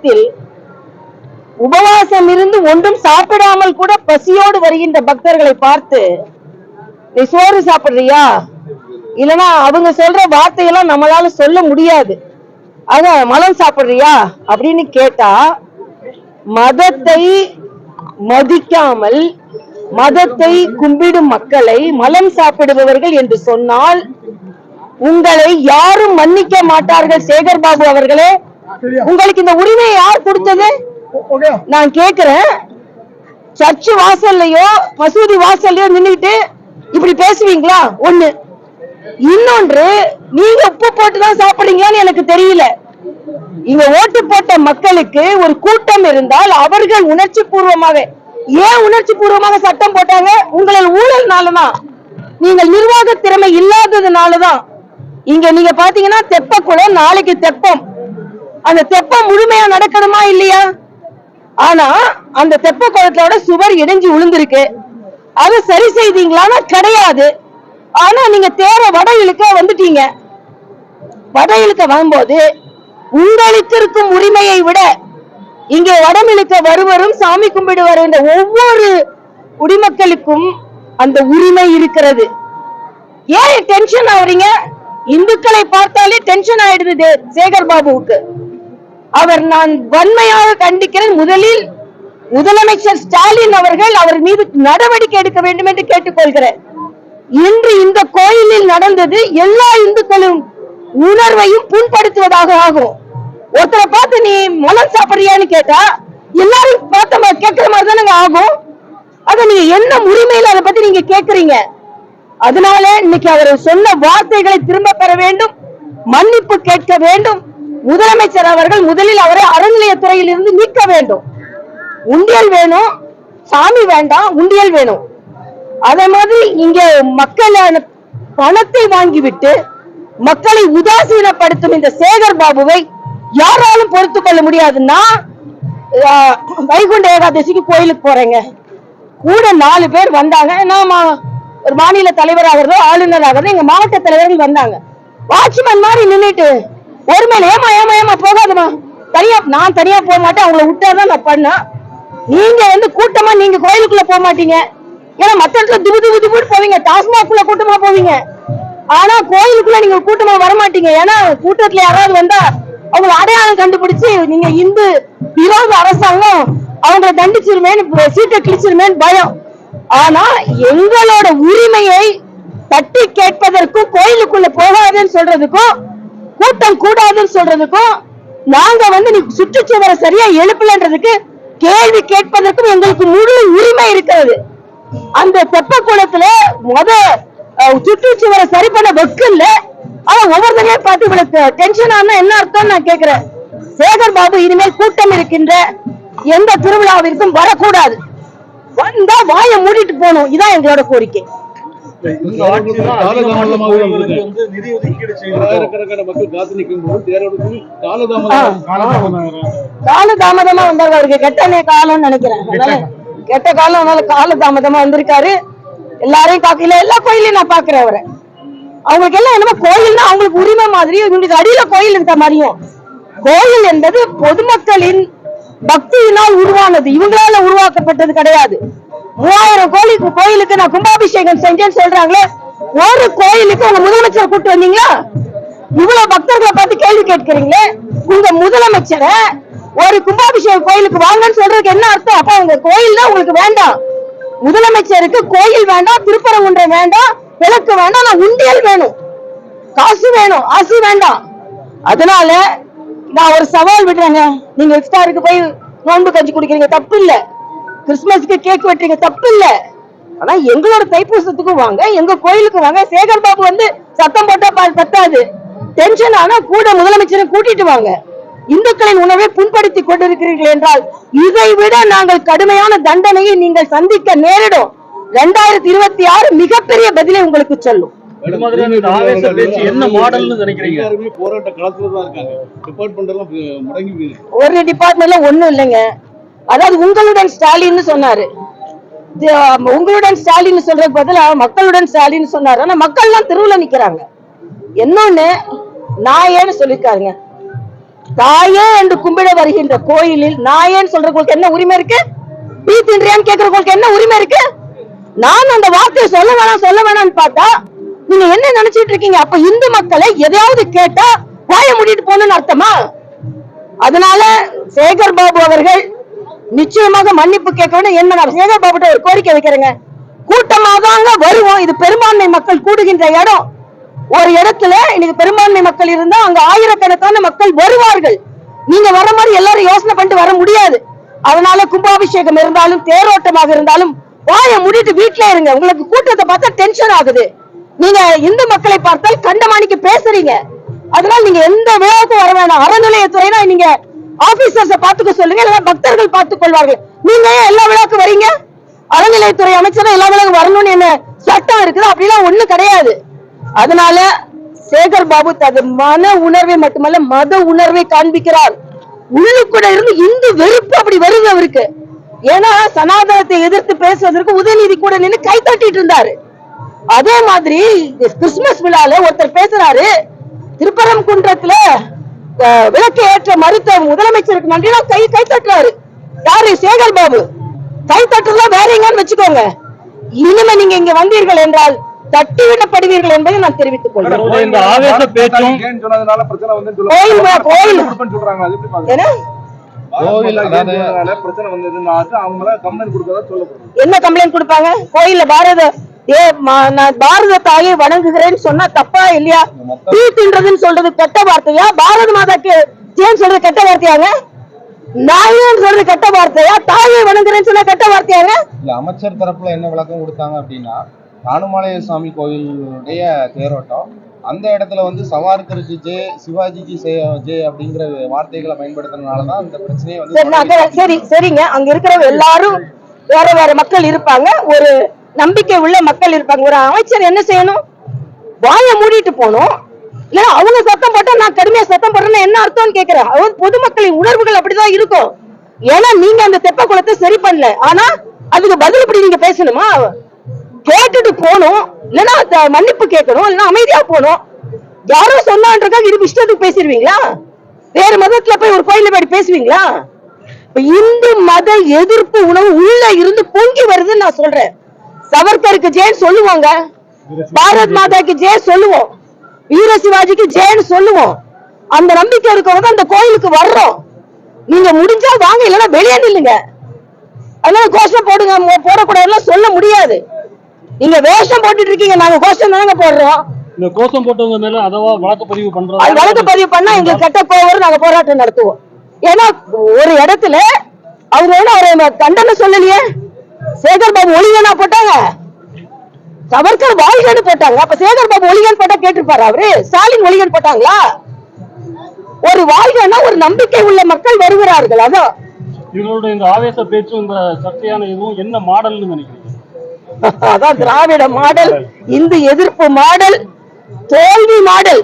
நேரத்தில் உபவாசம் இருந்து ஒன்றும் சாப்பிடாமல் கூட பசியோடு வருகின்ற பக்தர்களை பார்த்து நீ சோறு சாப்பிடுறியா? இல்லனா அவங்க சொல்ற வார்த்தையெல்லாம் நம்மளால சொல்ல முடியாது. ஆக மலம் சாப்பிடுறியா? அப்படின்னு கேட்டா மதத்தை மதிக்காமல் மதத்தை கும்பிடும் மக்களை மலம் சாப்பிடுபவர்கள் என்று சொன்னால் உங்களை யாரும் மன்னிக்க மாட்டார்கள். சேகர் பாபு அவர்களே உங்களுக்கு இந்த உரிமையை யார் கொடுத்தது? நான் கேக்குறேன். சர்ச் வாசல்லையோ மசூதி வாசல்லையோ நின்னுட்டு இப்படி பேசுவீங்களா? ஒண்ணு. இன்னொன்று நீங்க உப்பு போட்டு தான் சாப்பிடுறீங்களான்னு எனக்கு தெரியல. இங்க ஓட்டு போட்ட மக்களுக்கு ஒரு கூட்டம் இருந்தால் அவர்கள் உணர்ச்சி பூர்வமாக ஏன் உணர்ச்சி பூர்வமாக சட்டம் போட்டாங்க? உங்களின் ஊழல்னாலதான் நீங்கள் நிர்வாக திறமை இல்லாததுனாலதான். இங்க நீங்க பாத்தீங்கன்னா தெப்பக்குளம் நாளைக்கு தெப்பம். அந்த தெப்பம் முழுமையா நடக்கணுமா இல்லையா? ஆனா அந்த தெப்ப குளத்தோட சுவர் இடைஞ்சு விழுந்திருக்கு அதை சரி செய்தீங்களான்னா கிடையாது. ஆனா நீங்க தேர வட இழுக்க வந்துட்டீங்க. வட இழுக்க வரும்போது உங்களுக்கு இருக்கும் உரிமையை விட இங்கே வடமிழுக்க வருவரும் சாமி கும்பிடு வருகின்ற ஒவ்வொரு குடிமக்களுக்கும் அந்த உரிமை இருக்கிறது. ஏன் டென்ஷன் ஆகுறீங்க? இந்துக்களை பார்த்தாலே டென்ஷன் ஆயிடுது சேகர் பாபுவுக்கு. அவர் நான் வன்மையாக கண்டிக்கிறேன். முதலில் முதலமைச்சர் ஸ்டாலின் அவர்கள் அவர் மீது நடவடிக்கை எடுக்க வேண்டும் என்று கேட்டுக்கொள்கிறேன். இன்று இந்த கோயிலில் நடந்தது எல்லா இந்துக்களும் உணர்வையும் புண்படுத்துவதாக ஆகும். ஒருத்தரை பார்த்து நீ மலம் சாப்பிடுறியான்னு கேட்டா எல்லாரும் பார்த்த கேட்கிற மாதிரி தானே ஆகும். அத நீங்க என்ன உரிமையில அதை பத்தி நீங்க கேக்குறீங்க? அதனால இன்னைக்கு அவர் சொன்ன வார்த்தைகளை திரும்ப பெற வேண்டும் மன்னிப்பு கேட்க வேண்டும் முதலமைச்சர் அவர்கள் முதலில் அவரை அறநிலையத்துறையில் இருந்து நீக்க வேண்டும். உண்டியல் வேணும் சாமி வேண்டாம் உண்டியல் வேணும். அதே மாதிரி இங்க மக்களான பணத்தை வாங்கிவிட்டு மக்களை உதாசீனப்படுத்தும் இந்த சேகர் பாபுவை யாராலும் பொறுத்துக் கொள்ள முடியாதுன்னா வைகுண்ட ஏகாதசிக்கு கோயிலுக்கு போறேங்க. கூட நாலு பேர் வந்தாங்க. மா- ஒரு மாநில தலைவராகிறதோ ஆளுநராகிறதோ எங்க மாவட்ட தலைவர்கள் வந்தாங்க. வாட்ச்மேன் மாதிரி நின்றுட்டு ஒரு மேல ஏமா ஏமா ஏமா போகாதமா தனியா நான் தனியா போக மாட்டேன். அவங்கள விட்டாதான் நான் பண்ணேன். நீங்க வந்து கூட்டமா நீங்க கோயிலுக்குள்ள போக மாட்டீங்க. ஏன்னா மத்த இடத்துல துபு துபு துபுன்னு போவீங்க. டாஸ்மாக்குள்ள கூட்டமா போவீங்க. ஆனா கோயிலுக்குள்ள நீங்க கூட்டமா வர மாட்டீங்க ஏன்னா கூட்டத்துல யாராவது வந்தா அவங்க அடையாளம் கண்டுபிடிச்சு நீங்க இந்து விரோத அரசாங்கம் அவங்களை தண்டிச்சிருமேன்னு சீட்டை கிழிச்சிருமேன்னு பயம். ஆனா எங்களோட உரிமையை தட்டி கேட்பதற்கும் கோயிலுக்குள்ள போகாதேன்னு சொல்றதுக்கும் கூட்டம் கூடாதுன்னு சொல்றதுக்கும் நாங்க வந்து நீ சுற்றுச்சுவரை சரியா எழுப்பலன்றதுக்கு கேள்வி கேட்பதற்கும் எங்களுக்கு முழு உரிமை இருக்கிறது. அந்த தெப்ப குளத்துல முத சுற்றுச்சுவரை சரி பண்ண வெக்கு இல்ல ஆனா ஒவ்வொருத்தரையும் பார்த்து இவளுக்கு டென்ஷன் ஆனா என்ன அர்த்தம் நான் கேக்குறேன். சேகர் பாபு இனிமேல் கூட்டம் இருக்கின்ற எந்த திருவிழாவிற்கும் வரக்கூடாது. வந்தா வாயை மூடிட்டு போகணும். இதான் எங்களோட கோரிக்கை. நிதி ஒதுக்கீடு செய்யணும் ஆயிரக்கணக்கான மக்கள் காத்து நிற்கும் போது தேர்தலுக்கு காலதாமதம் கால தாமதமா வந்தாரு அவருக்கு. கெட்ட நே காலம்னு நினைக்கிறேன். கெட்ட காலம் அதனால கால தாமதமா வந்திருக்காரு. எல்லாரையும் பாக்கல எல்லா கோயிலையும் நான் பாக்குறேன் அவரை. அவங்களுக்கு எல்லாம் என்னமோ கோயில்னா அவங்களுக்கு உரிமை மாதிரி இவங்களுக்கு அடியில கோயில் இருக்க மாதிரியும். கோயில் என்பது பொதுமக்களின் பக்தியினால் உருவானது. இவங்களால உருவாக்கப்பட்டது கிடையாது. மூவாயிரம் கோயிலுக்கு கோயிலுக்கு நான் கும்பாபிஷேகம் செஞ்சேன்னு சொல்றாங்களே ஒரு கோயிலுக்கு உங்க முதலமைச்சர் கூட்டு வந்தீங்களா? இவ்வளவு பக்தர்களை பார்த்து கேள்வி கேட்கிறீங்களே உங்க முதலமைச்சரை ஒரு கும்பாபிஷேகம் கோயிலுக்கு வாங்கன்னு சொல்றதுக்கு என்ன அர்த்தம்? அப்ப உங்க கோயில் தான் உங்களுக்கு வேண்டாம். முதலமைச்சருக்கு கோயில் வேண்டாம் திருப்பரங்குன்றம் வேண்டாம் விளக்கு வேண்டாம் நான் உண்டியல் வேணும். காசு வேணும் ஆசு வேண்டாம். அதனால நான் ஒரு சவால் விடுறேங்க. நீங்க இஃப்தாருக்கு போய் நோன்பு கஞ்சி குடிக்கிறீங்க தப்பு இல்லை. கிறிஸ்துமஸ்க்கு கேக் வெட்டுறீங்க தப்பு இல்ல ஆனா எங்களோட தைப்பூசத்துக்கும் வாங்க எங்க கோயிலுக்கு வாங்க. சேகர் பாபு வந்து சத்தம் போட்டா பத்தாது. டென்ஷன் ஆனா கூட முதலமைச்சரை கூட்டிட்டு வாங்க. இந்துக்களின் உணவை புண்படுத்தி கொண்டிருக்கிறீர்கள் என்றால் இதை விட நாங்கள் கடுமையான தண்டனையை நீங்கள் சந்திக்க நேரிடும். ரெண்டாயிரத்தி இருபத்தி ஆறு மிகப்பெரிய பதிலை உங்களுக்கு சொல்லும். ஒரு டிபார்ட்மெண்ட்ல ஒண்ணும் இல்லைங்க. அதாவது உங்களுடன் ஸ்டாலின் சொன்னாரு. உங்களுடன் ஸ்டாலின் சொல்றதுக்கு பதிலா மக்களுடன் ஸ்டாலின் சொன்னாரு. ஆனா மக்கள் எல்லாம் தெருவுல நிக்கிறாங்க. என்னொன்னு நாயேன்னு சொல்லியிருக்காருங்க. சொல்லிருக்காருங்க தாயே என்று கும்பிட வருகின்ற கோயிலில் நாயேன்னு சொல்றவங்களுக்கு என்ன உரிமை இருக்கு? பீ தின்றியான்னு கேக்குறவங்களுக்கு என்ன உரிமை இருக்கு? நான் அந்த வார்த்தையை சொல்ல வேணாம் சொல்ல வேணாம்னு பார்த்தா நீங்க என்ன நினைச்சிட்டு இருக்கீங்க? அப்ப இந்து மக்களை எதையாவது கேட்டா வாய முடிட்டு போகணும்னு அர்த்தமா? அதனால சேகர் பாபு அவர்கள் நிச்சயமாக மன்னிப்பு கேட்கணும் என்ன நான் சேகர் பாபுட்ட ஒரு கோரிக்கை வைக்கிறேங்க. கூட்டமாக தாங்க வருவோம். இது பெரும்பான்மை மக்கள் கூடுகின்ற இடம். ஒரு இடத்துல இன்னைக்கு பெரும்பான்மை மக்கள் இருந்தா அங்க ஆயிரக்கணக்கான மக்கள் வருவார்கள். நீங்க வர மாதிரி எல்லாரும் யோசனை பண்ணிட்டு வர முடியாது. அதனால கும்பாபிஷேகம் இருந்தாலும் தேரோட்டமாக இருந்தாலும் வாய முடிட்டு வீட்டுல இருங்க. உங்களுக்கு கூட்டத்தை பார்த்தா டென்ஷன் ஆகுது. நீங்க இந்து மக்களை பார்த்தால் கண்டமானிக்கு பேசுறீங்க. அதனால நீங்க எந்த விழாவுக்கும் வர வேணாம். அறநிலையத்துறைனா நீங்க ஆபீசர்ஸ பாத்துக்க சொல்லுங்க இல்லைன்னா பக்தர்கள் பார்த்துக் கொள்வார்கள். நீங்க ஏன் எல்லா விழாவுக்கும் வரீங்க? அறநிலையத்துறை அமைச்சர் எல்லா விழாவுக்கும் வரணும்னு என்ன சட்டம் இருக்குது? அப்படிலாம் ஒண்ணு கிடையாது. அதனால சேகர் பாபு தது மன உணர்வை மட்டுமல்ல மத உணர்வை காண்பிக்கிறார். உள்ளுக்குள்ள இருந்து இந்து வெறுப்பு அப்படி வருது அவருக்கு. ஏன்னா சனாதனத்தை எதிர்த்து பேசுவதற்கு உதயநிதி கூட நின்று கை தட்டிட்டு இருந்தாரு. அதே மாதிரி கிறிஸ்துமஸ் விழால ஒருத்தர் பேசுறாரு திருப்பரங்குன்றத்துல குன்றத்துல விளக்கு ஏற்ற மறுத்த முதலமைச்சருக்கு நன்றி கை கை தட்டுறாரு. யாரு? சேகர் பாபு கை தட்டுறதுலாம் வேற எங்கன்னு வச்சுக்கோங்க. இனிமே நீங்க இங்க வந்தீர்கள் என்றால் தட்டிவிடப்படுவீர்கள் என்பதை நான் தெரிவித்துக் கொள்கிறேன். என்ன? கம்ப்ளைண்ட் கொடுப்பாங்க? கோயில்ல பாரத ஏ ம- நான் பாரத தாயை வணங்குகிறேன்னு சொன்னா தப்பா இல்லையா? தீ தின்றதுன்னு சொல்றது கெட்ட வார்த்தையா? பாரத மாதாக்கு ஏன் சொல்றது கெட்ட வார்த்தையாங்க? நாயன்னு சொல்றது கெட்ட வார்த்தையா? தாயை வணங்குறேன்னு சொன்னா கெட்ட வார்த்தையாங்க? இல்ல அமைச்சர் தரப்புல என்ன விளக்கம் கொடுத்தாங்க அப்படின்னா ராணுமாலய சாமி கோயிலுடைய தேரோட்டம் அந்த இடத்துல வந்து சவார்கருக்கு ஜே சிவாஜிக்கு ஜே அப்படிங்கிற வார்த்தைகளை பயன்படுத்துறதுனால தான் இந்த பிரச்சனையே வந்து சரி சரிங்க. அங்க இருக்கிற எல்லாரும் வேற வேற மக்கள் இருப்பாங்க. ஒரு நம்பிக்கை உள்ள மக்கள் இருப்பாங்க. ஒரு அமைச்சர் என்ன செய்யணும்? வாயை மூடிட்டு போகணும். இல்ல அவங்க சத்தம் போட்டா நான் கடுமையா சத்தம் போடுறேன்னு என்ன அர்த்தம்னு கேக்குறேன். அவங்க பொதுமக்களின் உணர்வுகள் அப்படிதான் இருக்கும். ஏன்னா நீங்க அந்த தெப்ப குளத்தை சரி பண்ணல. ஆனா அதுக்கு பதில் இப்படி நீங்க பேசணுமா? கேட்டுட்டு போகணும். இல்லைன்னா மன்னிப்பு கேட்கணும். இல்லைன்னா அமைதியா போகணும். யாரோ சொன்னான்றக்காக இது இஷ்டத்துக்கு பேசிடுவீங்களா? வேற மதத்துல போய் ஒரு கோயில போய் பேசுவீங்களா? இந்து மத எதிர்ப்பு உணவு உள்ள இருந்து பொங்கி வருதுன்னு நான் சொல்றேன். சவர்கருக்கு ஜெயன் சொல்லுவாங்க. பாரத் மாதாக்கு ஜெய சொல்லுவோம். வீர சிவாஜிக்கு ஜெயன்னு சொல்லுவோம். அந்த நம்பிக்கை இருக்கவங்க அந்த கோயிலுக்கு வர்றோம். நீங்க முடிஞ்சா வாங்க இல்லைன்னா வெளியே நில்லுங்க. அதனால கோஷம் போடுங்க போடக்கூடாதுலாம் சொல்ல முடியாது. நீங்க வேஷம் போட்டுட்டு இருக்கீங்க நாங்க கோஷம் தானங்க போடுறோம். இந்த கோஷம் போட்டவங்க மேல அதவா வழக்கு பதிவு அது பண்றது வழக்கு பதிவு பண்ணா எங்களுக்கு கெட்ட கோவம் நாங்க போராட்டம் நடத்துவோம். ஏன்னா ஒரு இடத்துல அவங்க என்ன ஒரு தண்டனை சொல்லலையே? சேகர் பாபு ஒளிகனா போட்டாங்க? சவர்கர் வாழ்கன்னு போட்டாங்க. அப்ப சேகர் பாபு ஒளிகன் போட்டா கேட்டிருப்பாரு அவரு? ஸ்டாலின் ஒளிகன் போட்டாங்களா? ஒரு வாழ்கன்னா ஒரு நம்பிக்கை உள்ள மக்கள் வருகிறார்கள். அதான் இவங்களோட இந்த ஆவேச பேச்சும் இந்த சர்ச்சையான இதுவும் என்ன மாடல்னு நினைக்கிறீங்க? அதான் திராவிட மாடல் இந்து எதிர்ப்பு மாடல் தோல்வி மாடல்.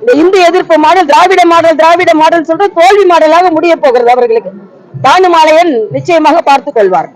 இந்த இந்து எதிர்ப்பு model Dravida model Dravida model சொல்றது தோல்வி மாடலாக முடிய போகிறது அவர்களுக்கு. பானுமாலையன் நிச்சயமாக பார்த்துக் கொள்வார்.